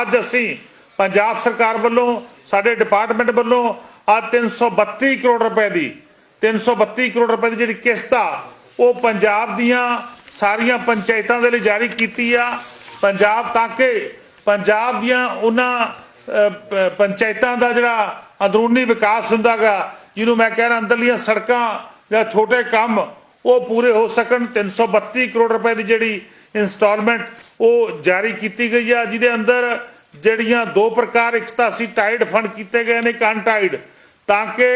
ਅੱਜ ਅਸੀਂ ਪੰਜਾਬ ਸਰਕਾਰ ਵੱਲੋਂ, ਸਾਡੇ ਡਿਪਾਰਟਮੈਂਟ ਵੱਲੋਂ ਆ 332 ਕਰੋੜ ਰੁਪਏ ਦੀ 332 ਕਰੋੜ ਰੁਪਏ ਦੀ ਜਿਹੜੀ ਕਿਸ਼ਤ ਆ, ਉਹ ਪੰਜਾਬ ਦੀਆਂ ਸਾਰੀਆਂ ਪੰਚਾਇਤਾਂ ਦੇ ਲਈ ਜਾਰੀ ਕੀਤੀ ਆ। ਪੰਜਾਬ ਤਾਂ ਕਿ ਪੰਜਾਬ ਦੀਆਂ ਉਹਨਾਂ ਪੰਚਾਇਤਾਂ ਦਾ ਜਿਹੜਾ ਅੰਦਰੂਨੀ ਵਿਕਾਸ ਹੁੰਦਾਗਾ, ਜਿਹਨੂੰ ਮੈਂ ਕਹਿਣਾ ਅੰਦਰਲੀਆਂ ਸੜਕਾਂ ਜਾਂ ਛੋਟੇ ਕੰਮ, ਉਹ ਪੂਰੇ ਹੋ ਸਕਣ। 332 ਕਰੋੜ ਰੁਪਏ ਦੀ ਜਿਹੜੀ ਇਨਸਟਾਲਮੈਂਟ ਉਹ ਜਾਰੀ ਕੀਤੀ ਗਈ ਆ। ਜਿਹਦੇ ਅੰਦਰ ਜਿਹੜੀਆਂ ਦੋ ਪ੍ਰਕਾਰ, ਇੱਕ ਤਾਂ ਅਸੀਂ ਟਾਈਡ ਫੰਡ ਕੀਤੇ ਗਏ ਨੇ ਅਨਟਾਈਡ। ਤਾਂ ਕਿ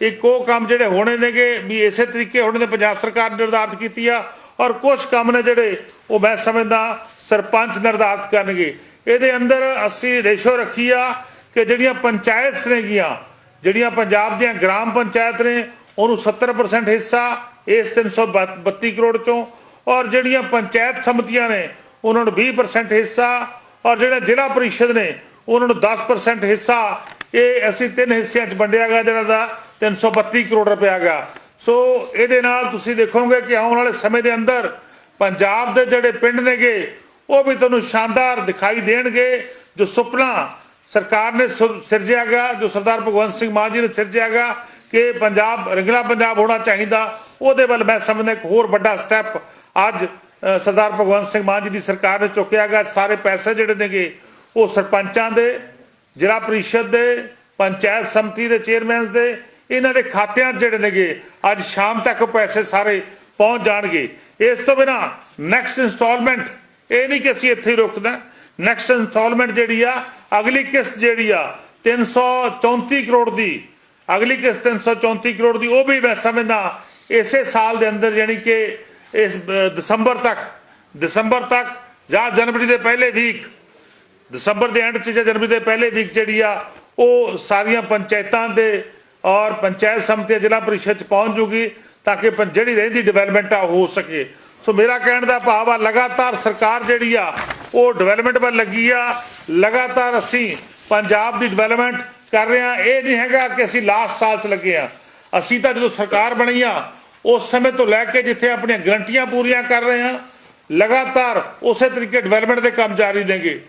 ਇੱਕ ਉਹ ਕੰਮ ਜਿਹੜੇ ਹੋਣੇ ਨੇਗੇ, ਵੀ ਇਸੇ ਤਰੀਕੇ ਹੋਣੇ ਨੇ ਪੰਜਾਬ ਸਰਕਾਰ ਨਿਰਧਾਰਤ ਕੀਤੀ ਆ ਔਰ ਕੁਝ ਕੰਮ ਨੇ ਜਿਹੜੇ ਉਹ ਮੈਂ ਸਮਝਦਾ ਸਰਪੰਚ ਨਿਰਧਾਰਤ ਕਰਨਗੇ। ਇਹਦੇ ਅੰਦਰ ਅਸੀਂ ਰੇਸ਼ੋ ਰੱਖੀ ਆ ਕਿ ਜਿਹੜੀਆਂ ਪੰਚਾਇਤਸ ਨੇਗੀਆਂ, ਜਿਹੜੀਆਂ ਪੰਜਾਬ ਦੀਆਂ ਗ੍ਰਾਮ ਪੰਚਾਇਤ ਨੇ, ਉਹਨੂੰ 70% ਹਿੱਸਾ ਇਸ 332 ਕਰੋੜ ਚੋਂ ਔਰ ਜਿਹੜੀਆਂ ਪੰਚਾਇਤ ਸਮਿਤੀਆਂ ਨੇ ਉਹਨਾਂ ਨੂੰ 20% ਹਿੱਸਾ ਔਰ ਜਿਹੜਾ ਜ਼ਿਲ੍ਹਾ ਪਰਿਸ਼ਦ ਨੇ ਉਹਨਾਂ ਨੂੰ 10% ਹਿੱਸਾ। ਇਹ ਅਸੀਂ ਤਿੰਨ ਹਿੱਸਿਆਂ 'ਚ ਵੰਡਿਆ ਗਿਆ ਜਿਹੜਾ ਦਾ 332 ਕਰੋੜ ਰੁਪਇਆ ਗਾ ਸੋ ਇਹਦੇ ਨਾਲ ਤੁਸੀਂ ਦੇਖੋਗੇ ਕਿ ਆਉਣ ਵਾਲੇ ਸਮੇਂ ਦੇ ਅੰਦਰ ਪੰਜਾਬ ਦੇ ਜਿਹੜੇ ਪਿੰਡ ਨੇਗੇ, ਉਹ ਵੀ ਤੁਹਾਨੂੰ ਸ਼ਾਨਦਾਰ ਦਿਖਾਈ ਦੇਣਗੇ। ਜੋ ਸੁਪਨਾ ਸਰਕਾਰ ਨੇ ਸੁ- ਸਿਰਜਿਆ ਗਿਆ ਜੋ ਸਰਦਾਰ ਭਗਵੰਤ ਸਿੰਘ ਮਾਨ ਜੀ ਨੇ ਸਿਰਜਿਆ ਗਿਆ ਕਿ ਪੰਜਾਬ, ਰੰਗਲਾ ਪੰਜਾਬ ਹੋਣਾ ਚਾਹੀਦਾ। ਉਹਦੇ ਵੱਲ ਮੈਂ ਸਮਝਦਾ ਇੱਕ ਹੋਰ ਵੱਡਾ ਸਟੈਪ ਅੱਜ ਸਰਦਾਰ ਭਗਵੰਤ ਸਿੰਘ ਮਾਨ ਜੀ ਦੀ ਸਰਕਾਰ ਨੇ ਚੁੱਕਿਆ ਗਿਆ ਸਾਰੇ ਪੈਸੇ ਜਿਹੜੇ ਨੇਗੇ, ਉਹ ਸਰਪੰਚਾਂ ਦੇ, ਜ਼ਿਲ੍ਹਾ ਪਰਿਸ਼ਦ ਦੇ, ਪੰਚਾਇਤ ਸਮਿਤੀ ਦੇ, ਚੇਅਰਮੈਨਸ ਦੇ, ਇਹਨਾਂ ਦੇ ਖਾਤਿਆਂ 'ਚ ਜਿਹੜੇ ਨੇਗੇ, ਅੱਜ ਸ਼ਾਮ ਤੱਕ ਪੈਸੇ ਸਾਰੇ ਪਹੁੰਚ ਜਾਣਗੇ। ਇਸ ਤੋਂ ਬਿਨਾ ਨੈਕਸਟ ਇਨਸਟਾਲਮੈਂਟ ਇਹ ਨਹੀਂ ਕਿ ਅਸੀਂ ਇੱਥੇ ਹੀ ਰੁਕਣਾ। ਨੈਕਸਟ ਇਨਸਟਾਲਮੈਂਟ ਜਿਹੜੀ ਆ, ਅਗਲੀ ਕਿਸ਼ਤ ਜਿਹੜੀ ਆ 334 ਕਰੋੜ ਦੀ, ਅਗਲੀ ਕਿਸ਼ਤ 334 ਕਰੋੜ ਦੀ, ਉਹ ਵੀ ਮੈਂ ਸਮਝਦਾ, ਇਸੇ ਸਾਲ ਦੇ ਅੰਦਰ ਯਾਨੀ ਕਿ ਇਸ ਦਸੰਬਰ ਤੱਕ ਦਸੰਬਰ ਤੱਕ ਜਾਂ ਜਨਵਰੀ ਦੇ ਪਹਿਲੇ ਵੀਕ, ਦਸੰਬਰ ਦੇ ਐਂਡ 'ਚ ਜਾਂ ਜਨਵਰੀ ਦੇ ਪਹਿਲੇ ਵੀਕ ਜਿਹੜੀ ਆ, ਉਹ ਸਾਰੀਆਂ ਪੰਚਾਇਤਾਂ ਦੇ ਔਰ ਪੰਚਾਇਤ ਸਮਿਤੀ ਜ਼ਿਲ੍ਹਾ ਪਰਿਸ਼ਦ 'ਚ ਪਹੁੰਚ ਜੂਗੀ ਤਾਂ ਕਿ ਪੰ- ਜਿਹੜੀ ਰਹਿੰਦੀ ਡਿਵੈਲਪਮੈਂਟ ਆ, ਉਹ ਹੋ ਸਕੇ। ਸੋ ਮੇਰਾ ਕਹਿਣ ਦਾ ਭਾਵ ਆ, ਲਗਾਤਾਰ ਸਰਕਾਰ ਜਿਹੜੀ ਆ, ਉਹ ਡਿਵੈਲਪਮੈਂਟ ਵੱਲ ਲੱਗੀ ਆ। ਲਗਾਤਾਰ ਅਸੀਂ ਪੰਜਾਬ ਦੀ ਡਿਵੈਲਪਮੈਂਟ ਕਰ ਰਹੇ ਆ। ਇਹ ਨਹੀਂ ਹੈਗਾ ਕਿ ਅਸੀਂ ਲਾਸਟ ਸਾਲ 'ਚ ਲੱਗੇ ਆ। ਅਸੀਂ ਤਾਂ ਜਦੋਂ ਸਰਕਾਰ ਬਣੀ ਆ ਉਸ ਸਮੇਂ ਤੋਂ ਲੈ ਕੇ ਜਿੱਥੇ ਆਪਣੀਆਂ ਗਰੰਟੀਆਂ ਪੂਰੀਆਂ ਕਰ ਰਹੇ ਹਾਂ, ਲਗਾਤਾਰ ਉਸੇ ਤਰੀਕੇ ਡਿਵੈਲਪਮੈਂਟ ਦੇ ਕੰਮ ਜਾਰੀ ਦੇਂਗੇ